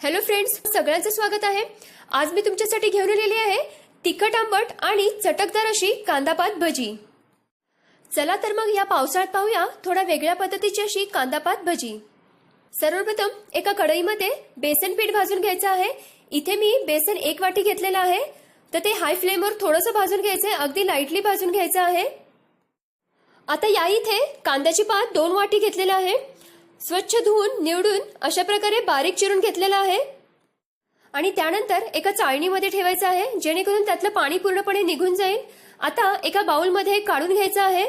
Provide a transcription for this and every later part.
Hello friends सगळ्यांचं स्वागत आहे. आज मी तुमच्यासाठी घेऊन आलेली आहे तिखट आंबट आणि चटकदार अशी कांदापात भजी. चला तर मग या पावसाळ्यात पाहूया थोड्या वेगळ्या पद्धतीची अशी कांदापात भजी. सर्वप्रथम एका कढईमध्ये बेसन पीठ भाजून घ्यायचं आहे. इथे मी बेसन एक वाटी घेतलेलं आहे. तर ते हाय फ्लेमवर थोडंसं भाजून घ्यायचं आहे अगदी लाईटली भाजून घ्यायचं आहे. आता या इथे कांद्याची पात दोन वाटी घेतलेलं आहे. स्वच्छ धुवून निवडून अशा प्रकारे बारीक चिरून घेतलेला आहे. आणि त्यानंतर एका चाळणीमध्ये ठेवायचं आहे जेणेकरून त्यातलं पाणी पूर्णपणे निघून जाईल. आता एका बाउलमध्ये काढून घ्यायचं आहे.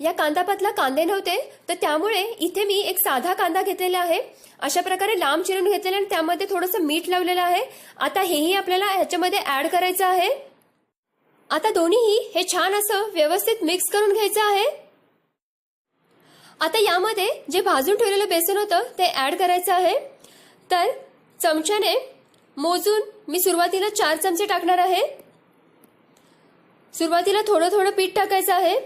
या कांदापातला कांदे नव्हते तर त्यामुळे इथे मी एक साधा कांदा घेतलेला आहे. अशा प्रकारे लांब चिरून घेतलेला आणि त्यामध्ये थोडंसं मीठ लावलेलं आहे. आता हेही आपल्याला ह्याच्यामध्ये ऍड करायचं आहे. आता दोन्हीही हे छान असं व्यवस्थित मिक्स करून घ्यायचं आहे. आता यामध्ये जे भाजून ठेवलेलं बेसन होतं ते ऍड करायचं आहे. तर चमच्याने मोजून मी सुरुवातीला चार चमचे टाकणार आहे. सुरुवातीला थोडं थोडं पीठ टाकायचं आहे.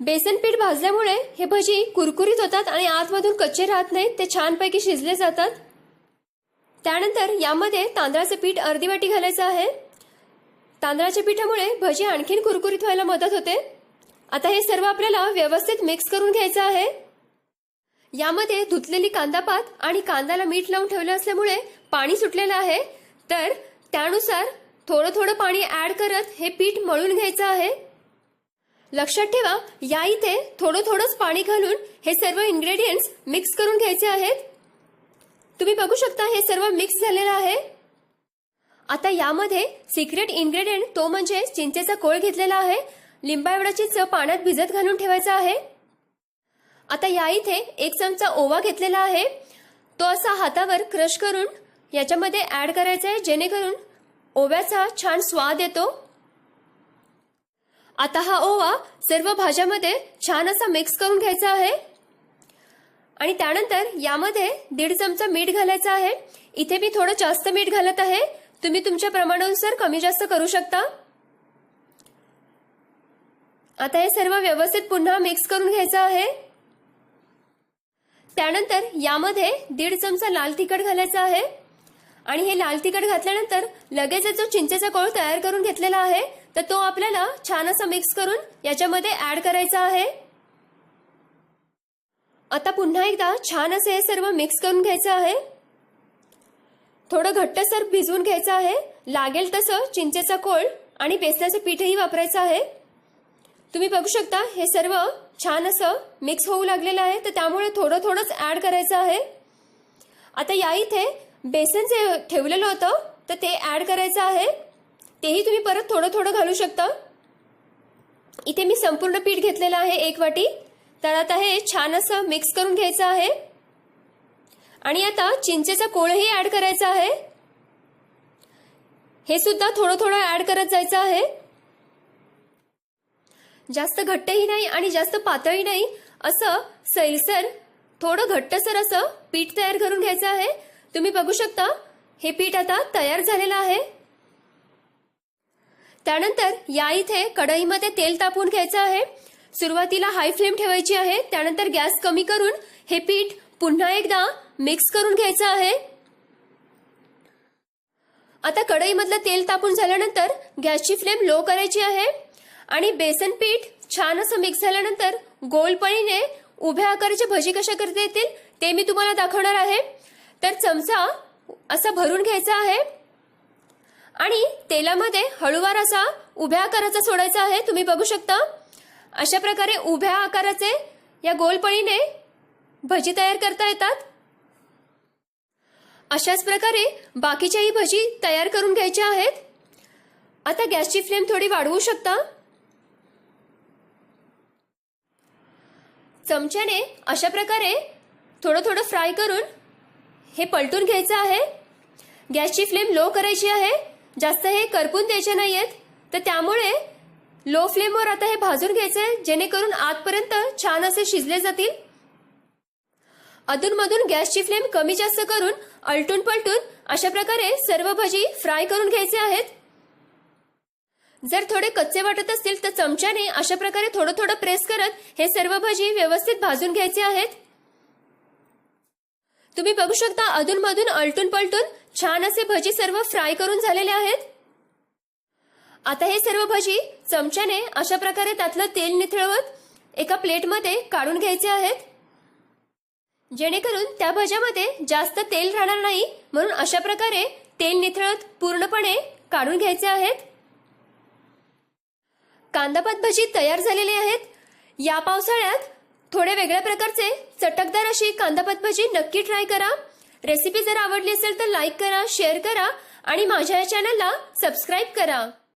बेसन पीठ भाजल्यामुळे हे भजी कुरकुरीत होतात आणि आतमधून कच्चे राहत नाहीत ते छानपैकी शिजले जातात. त्यानंतर यामध्ये तांदळाचं पीठ अर्धी वाटी घालायचं आहे. तांदळाच्या पिठामुळे भजी आणखीन कुरकुरीत व्हायला मदत होते. आता हे सर्व आपल्याला व्यवस्थित मिक्स करून घ्यायचं आहे. यामध्ये धुतलेली कांदापात आणि कांद्याला मीठ लावून ठेवलं असल्यामुळे पाणी सुटलेलं आहे. तर त्यानुसार थोडं थोडं पाणी ऍड करत हे पीठ मळून घ्यायचं आहे. लक्षात ठेवा या इथे थोडं थोडंच पाणी घालून हे सर्व इन्ग्रेडियंट्स मिक्स करून घ्यायचे आहेत. तुम्ही बघू शकता हे सर्व मिक्स झालेलं आहे. आता यामध्ये सिक्रेट इन्ग्रेडियंट तो म्हणजे चिंचेचा कोळ घेतलेला आहे. लिंबा एवढाची चव पाण्यात भिजत घालून ठेवायचा आहे. आता या इथे एक चमचा ओवा घेतलेला आहे. तो असा हातावर क्रश करून याच्यामध्ये ऍड करायचा आहे जेणेकरून ओव्याचा छान स्वाद येतो. आता हा ओवा सर्व भाज्यामध्ये छान असा मिक्स करून घ्यायचा आहे. आणि त्यानंतर यामध्ये दीड चमचा मीठ घालायचं आहे. इथे मी थोडं जास्त मीठ घालत आहे. तुम्ही तुमच्या प्रमाणानुसार कमी जास्त करू शकता. आता हे सर्व व्यवस्थित पुन्हा मिक्स करून घ्यायचं आहे. त्यानंतर यामध्ये दीड चमचा लाल तिखट घालायचा आहे. आणि हे लाल तिखट घातल्यानंतर लगेच जो चिंचेचा कोळ तयार करून घेतलेला आहे तर तो आपल्याला छान असा मिक्स करून याच्यामध्ये ऍड करायचा आहे. आता पुन्हा एकदा छान असं हे सर्व मिक्स करून घ्यायचं आहे. थोडं घट्टसर भिजवून घ्यायचं आहे. लागेल तसं चिंचेचा कोळ आणि बेसनाचं पीठही वापरायचं आहे. तुम्ही बघू शकता हे सर्व छान असं मिक्स होऊ लागलेलं आहे. तर त्यामुळे थोडं थोडंच ॲड करायचं आहे. आता या इथे बेसन जे ठेवलेलं होतं तर ते ॲड करायचं आहे. तेही तुम्ही परत थोडं थोडं घालू शकता. इथे मी संपूर्ण पीठ घेतलेलं आहे एक वाटी. तर आता हे छान असं मिक्स करून घ्यायचं आहे. आणि आता चिंचेचा कोळही ॲड करायचा आहे. हे सुद्धा थोडं थोडं ॲड करत जायचं आहे. जास्त घट्टही नाही आणि जास्त पातळही नाही असं सैलसर थोडं घट्टसर असं पीठ तयार करून घ्यायचं आहे. तुम्ही बघू शकता हे पीठ आता तयार झालेलं आहे. त्यानंतर या इथे कढईमध्ये तेल तापवून घ्यायचं आहे. सुरुवातीला हाय फ्लेम ठेवायची आहे. त्यानंतर गॅस कमी करून हे पीठ पुन्हा एकदा मिक्स करून घ्यायचं आहे. आता कढईमधलं तेल तापून झाल्यानंतर गॅसची फ्लेम लो करायची आहे. आणि बेसन पीठ छान असं मिक्स झाल्यानंतर गोलपणीने उभ्या आकाराची भजी कशा करता येतील ते मी तुम्हाला दाखवणार आहे. तर चमचा असा भरून घ्यायचा आहे. आणि तेलामध्ये हळूवार असा उभ्या आकाराचा सोडायचा आहे. तुम्ही बघू शकता. अशा प्रकारे उभ्या आकाराचे या गोलपणीने भजी तयार करता येतात. अशाच प्रकारे बाकीच्याही भजी तयार करून घ्यायच्या आहेत. आता गॅसची फ्लेम थोडी वाढवू शकता. चमच्याने अशा प्रकारे थोडं थोडं फ्राय करून हे पलटून घ्यायचं आहे. गॅसची फ्लेम लो करायची आहे. जास्त हे करपून द्यायचे नाहीयेत. तर त्यामुळे लो फ्लेमवर आता हे भाजून घ्यायचंय जेणेकरून आतपर्यंत छान असे शिजले जातील. अधूनमधून गॅसची फ्लेम कमी जास्त करून अलटून पलटून अशा प्रकारे सर्व भजी फ्राय करून घ्यायचे आहेत. जर थोडे कच्चे वाटत असतील तर चमच्याने अशा प्रकारे थोडं थोडं प्रेस करत हे सर्व भजी व्यवस्थित भाजून घ्यायचे आहेत. तुम्ही बघू शकता अधूनमधून अलटून पलटून छान असे भजी सर्व फ्राय करून झालेले आहेत. आता हे सर्व भजी चमच्याने अशा प्रकारे त्यातलं तेल निथळवत एका प्लेटमध्ये काढून घ्यायचे आहेत. जेणेकरून त्या भज्यामध्ये जास्त तेल राहणार नाही म्हणून अशा प्रकारे तेल निथळत पूर्णपणे काढून घ्यायचे आहेत. कांदापात भजी तयार झालेली आहेत. या पावसाळ्यात थोडे वेगळ्या प्रकारचे चटकदार अशी कांदापात भजी नक्की ट्राय करा. रेसिपी जर आवडली असेल तर लाईक करा शेअर करा आणि माझ्या या चॅनलला सबस्क्राईब करा.